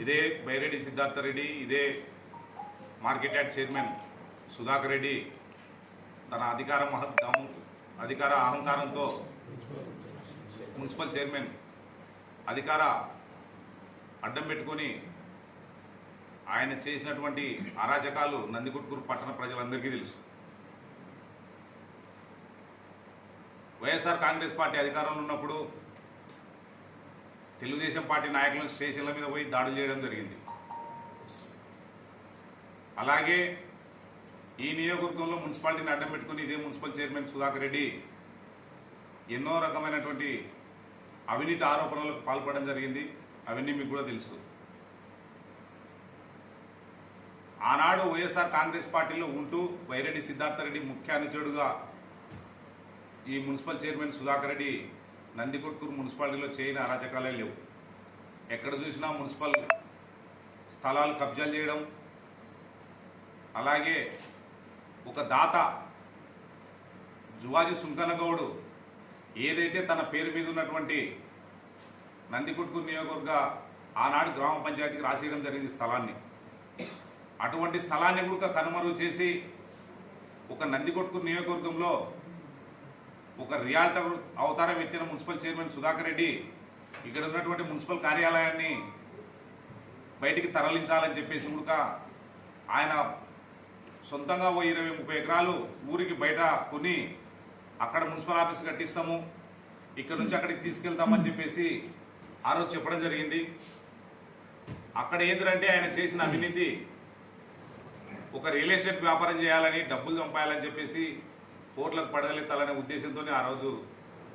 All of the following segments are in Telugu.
ఇదే బైరెడ్డి సిద్ధార్థ రెడ్డి ఇదే market yard chairman Sudhakar Reddy తన అధికార మహద్దాము అధికార అహంకారంతో మున్సిపల్ చైర్మన్ అధికార అడ్డం పెట్టుకొని ఆయన చేసినటువంటి అరాచకాలు నందికొట్కూరు పట్టణ ప్రజలందరికీ తెలుసు. వైఎస్ఆర్ కాంగ్రెస్ పార్టీ అధికారంలో ఉన్నప్పుడు తెలుగుదేశం పార్టీ నాయకులను స్టేషన్ల మీద పోయి దాడులు చేయడం జరిగింది. అలాగే ఈ నియోజకవర్గంలో మున్సిపాలిటీని అడ్డం పెట్టుకుని ఇదే మున్సిపల్ చైర్మన్ సుధాకర్ రెడ్డి ఎన్నో రకమైనటువంటి అవినీతి ఆరోపణలకు పాల్పడడం జరిగింది. అవన్నీ మీకు కూడా తెలుసు. ఆనాడు వైఎస్ఆర్ కాంగ్రెస్ పార్టీలో ఉంటూ వైరెడ్డి సిద్ధార్థ రెడ్డి ముఖ్య అనుచరుడుగా ఈ మున్సిపల్ చైర్మన్ సుధాకర్ రెడ్డి నందికొట్కూరు మున్సిపాలిటీలో చేయని అరాచకాలే లేవు. ఎక్కడ చూసినా మున్సిపల్ స్థలాలు కబ్జాలు చేయడం అలాగే ఒక దాత జువాజీ సుంకనగౌడు ఏదైతే తన పేరు మీద ఉన్నటువంటి నందికొట్కూరు నియోజకవర్గ ఆనాడు గ్రామ పంచాయతీకి రాసేయడం జరిగింది స్థలాన్ని. అటువంటి స్థలాన్ని కూడా కనుమరుగు చేసి ఒక నందికొట్కూరు నియోజకవర్గంలో ఒక రియాల్టర్ అవతారం ఎత్తిన మున్సిపల్ చైర్మన్ సుధాకర్ రెడ్డి ఇక్కడ ఉన్నటువంటి మున్సిపల్ కార్యాలయాన్ని బయటికి తరలించాలని చెప్పేసి కూడా ఆయన సొంతంగా ఓ ఇరవై ముప్పై ఎకరాలు ఊరికి బయట కొని అక్కడ మున్సిపల్ ఆఫీస్ కట్టిస్తాము. ఇక్కడ నుంచి అక్కడికి తీసుకెళ్తామని చెప్పేసి ఆ రోజు చెప్పడం జరిగింది. అక్కడ ఏంటంటే ఆయన చేసిన అవినీతి ఒక రియల్ ఎస్టేట్ వ్యాపారం చేయాలని డబ్బులు చంపాలని చెప్పేసి కోట్లకు పడగలెత్తాలనే ఉద్దేశంతోనే ఆ రోజు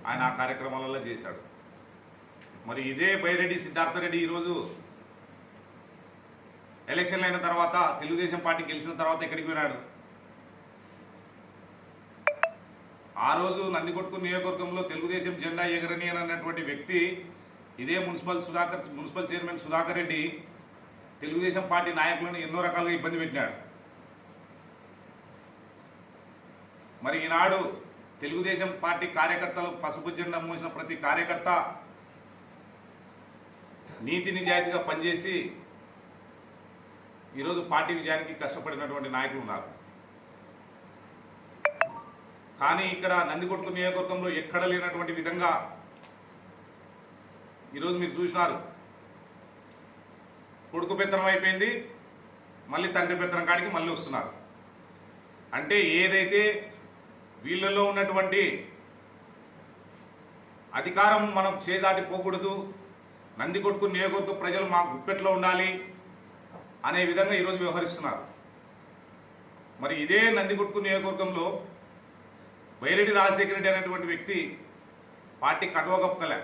ఆయన ఆ కార్యక్రమాలలో చేశాడు. మరి ఇదే బైరెడ్డి సిద్ధార్థ రెడ్డి ఈరోజు ఎలక్షన్లు అయిన తర్వాత తెలుగుదేశం పార్టీ గెలిచిన తర్వాత ఎక్కడికి పోయినాడు? ఆ రోజు నందికొట్కూరు నియోజకవర్గంలో తెలుగుదేశం జెండా ఎగరని అన్నటువంటి వ్యక్తి ఇదే municipal Sudhakar municipal chairman Sudhakar Reddy Telugu Desam party నాయకులను ఎన్నో రకాలుగా ఇబ్బంది పెట్టినాడు. మరి ఈనాడు తెలుగుదేశం పార్టీ కార్యకర్తలు పసుపు జెండా మోసిన ప్రతి కార్యకర్త నీతి నిజాయితీగా పనిచేసి ఈరోజు పార్టీ విజయానికి కష్టపడినటువంటి నాయకులు ఉన్నారు. కానీ ఇక్కడ నందికొట్టు నియోజకవర్గంలో ఎక్కడ లేనటువంటి విధంగా ఈరోజు మీరు చూసినారు. కొడుకు పెత్తనం అయిపోయింది మళ్ళీ తండ్రి పెత్తనం కాడికి మళ్ళీ వస్తున్నారు. అంటే ఏదైతే వీళ్ళలో ఉన్నటువంటి అధికారం మనం చేదాటిపోకూడదు నందికొట్టుకు నందికొట్కు నియోజకవర్గ ప్రజలు మా గుప్పెట్లో ఉండాలి అనే విధంగా ఈరోజు వ్యవహరిస్తున్నారు. మరి ఇదే నందికొట్టుకు నియోజకవర్గంలో బైరెడ్డి రాజశేఖర రెడ్డి అనేటువంటి వ్యక్తి పార్టీ కటవగప్పలే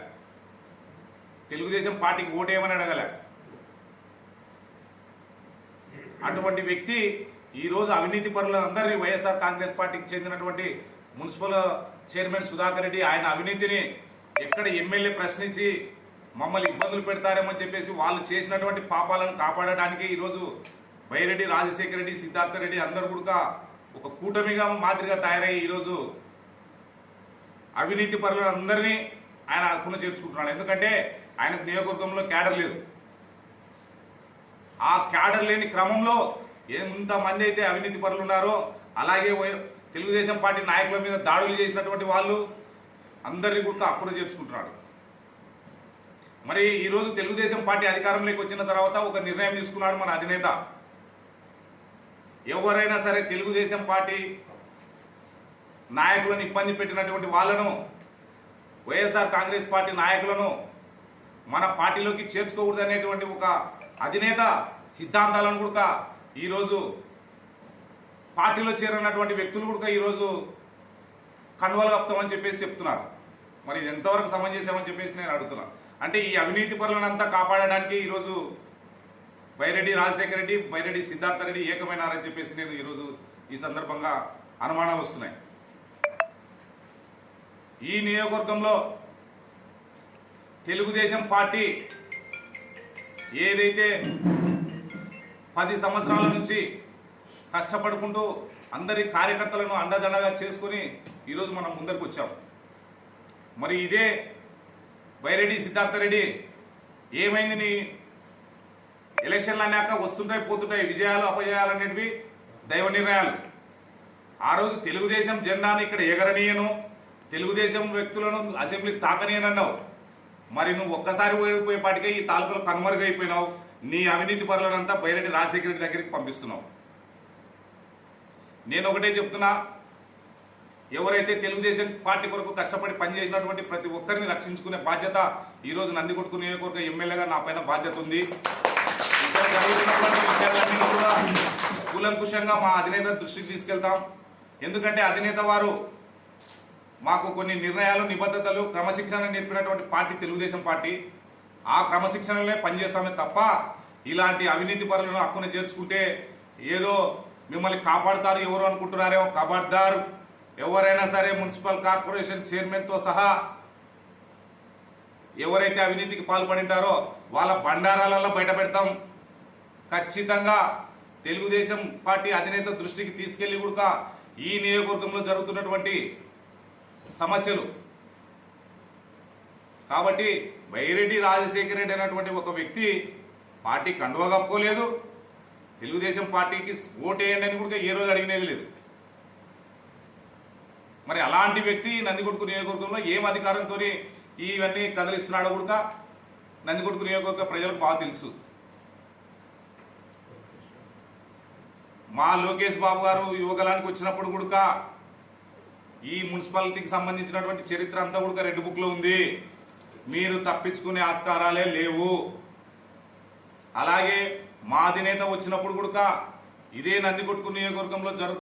తెలుగుదేశం పార్టీకి ఓటేయమని అడగలే. అటువంటి వ్యక్తి ఈరోజు అవినీతి పరులందరినీ వైఎస్ఆర్ కాంగ్రెస్ పార్టీకి చెందినటువంటి మున్సిపల్ చైర్మన్ సుధాకర్ రెడ్డి ఆయన అవినీతిని ఎక్కడ ఎమ్మెల్యే ప్రశ్నించి మమ్మల్ని ఇబ్బందులు పెడతారేమని చెప్పేసి వాళ్ళు చేసినటువంటి పాపాలను కాపాడడానికి ఈరోజు బైరెడ్డి రాజశేఖర రెడ్డి సిద్ధార్థ రెడ్డి అందరు కూడా ఒక కూటమిగా మాదిరిగా తయారయ్యి ఈరోజు అవినీతి పరులందరినీ ఆయన అక్కున చేర్చుకుంటున్నాడు. ఎందుకంటే ఆయనకు నియోజకవర్గంలో క్యాడర్ లేదు. ఆ క్యాడర్ లేని క్రమంలో ఎంతమంది అయితే అవినీతి పరులు ఉన్నారో అలాగే తెలుగుదేశం పార్టీ నాయకుల మీద దాడులు చేసినటువంటి వాళ్ళు అందరినీ కూడా అప్పుడే చేర్చుకుంటున్నాడు మరి ఈరోజు తెలుగుదేశం పార్టీ అధికారంలోకి వచ్చిన తర్వాత ఒక నిర్ణయం తీసుకున్నాడు మన అధినేత. ఎవరైనా సరే తెలుగుదేశం పార్టీ నాయకులను ఇబ్బంది పెట్టినటువంటి వాళ్ళను వైఎస్ఆర్ కాంగ్రెస్ పార్టీ నాయకులను మన పార్టీలోకి చేర్చుకోకూడదు అనేటువంటి ఒక అధినేత సిద్ధాంతాలను కూడా ఈరోజు పార్టీలో చేరినటువంటి వ్యక్తులు కూడా ఈరోజు కన్వలు కప్తామని చెప్పేసి చెప్తున్నారు. మరి ఇది ఎంతవరకు సమంజసమని చెప్పేసి నేను అడుగుతున్నా. అంటే ఈ అవినీతి పరులనంతా కాపాడడానికి ఈరోజు బైరెడ్డి రాజశేఖర రెడ్డి బైరెడ్డి సిద్ధార్థ రెడ్డి ఏకమైనారని చెప్పేసి నేను ఈరోజు ఈ సందర్భంగా అనుమానాలు వస్తున్నాయి. ఈ నియోజకవర్గంలో తెలుగుదేశం పార్టీ ఏదైతే పది సంవత్సరాల నుంచి కష్టపడుకుంటూ అందరి కార్యకర్తలను అండదండగా చేసుకుని ఈరోజు మనం ముందరికి వచ్చాం. మరి ఇదే బైరెడ్డి సిద్ధార్థ రెడ్డి ఏమైంది నీ ఎలక్షన్లు అన్నాక వస్తుంటాయి పోతుంటాయి విజయాలు అపజయాలు అనేటివి దైవ నిర్ణయాలు. ఆ రోజు తెలుగుదేశం జెండాను ఇక్కడ ఎగరనీయను తెలుగుదేశం వ్యక్తులను అసెంబ్లీ తాకనీయనన్నావు. మరి నువ్వు ఒక్కసారి పోయేపాటికే ఈ తాలూకులో కనుమరుగైపోయినావు. నీ అవినీతి పరులనంతా బైరెడ్డి రాజశేఖర రెడ్డి దగ్గరికి పంపిస్తున్నావు. నేను ఒకటే చెప్తున్నా ఎవరైతే తెలుగుదేశం పార్టీ కొరకు కష్టపడి పనిచేసినటువంటి ప్రతి ఒక్కరిని రక్షించుకునే బాధ్యత ఈరోజు రోజు నందికొట్కు నియోజకవర్గ ఎమ్మెల్యేగా నా పైన బాధ్యత ఉంది. కులంకుశంగా కూలంకుషంగా మా అధినేత దృష్టికి తీసుకెళ్తాం. ఎందుకంటే అధినేత వారు మాకు కొన్ని నిర్ణయాలు నిబద్ధతలు క్రమశిక్షణ నేర్పినటువంటి పార్టీ తెలుగుదేశం పార్టీ. ఆ క్రమశిక్షణలే పనిచేస్తామే తప్ప ఇలాంటి అవినీతి పరులను హక్కున చేర్చుకుంటే ఏదో మిమ్మల్ని కాపాడుతారు ఎవరు అనుకుంటున్నారేమో కాపాడతారు ఎవరైనా సరే మున్సిపల్ కార్పొరేషన్ చైర్మన్తో సహా ఎవరైతే అవినీతికి పాల్పడింటారో వాళ్ళ బండారాలలో బయట పెడతాం. ఖచ్చితంగా తెలుగుదేశం పార్టీ అధినేత దృష్టికి తీసుకెళ్ళి కూడా ఈ నియోజకవర్గంలో జరుగుతున్నటువంటి సమస్యలు కాబట్టి బైరెడ్డి రాజశేఖర రెడ్డి అనేటువంటి ఒక వ్యక్తి పార్టీ కండువ కప్పుకోలేదు. తెలుగుదేశం పార్టీకి ఓటేయండి అని కూడా ఏ రోజు అడిగినది లేదు. మరి అలాంటి వ్యక్తి నందికొట్కు నియోజకవర్గంలో ఏం అధికారంతో ఇవన్నీ కదిలిస్తున్నాడో కూడా నందికొట్కు నియోజకవర్గ ప్రజలకు బాగా తెలుసు. మా లోకేష్ బాబు గారు యువగలానికి వచ్చినప్పుడు కూడా ఈ మున్సిపాలిటీకి సంబంధించినటువంటి చరిత్ర అంతా కూడా రెడ్ బుక్లో ఉంది. మీరు తప్పించుకునే ఆస్కారాలే లేవు. అలాగే మా అధినేత వచ్చినప్పుడు కూడా ఇదే నందికొట్కు నియోజకవర్గంలో జరుగుతున్న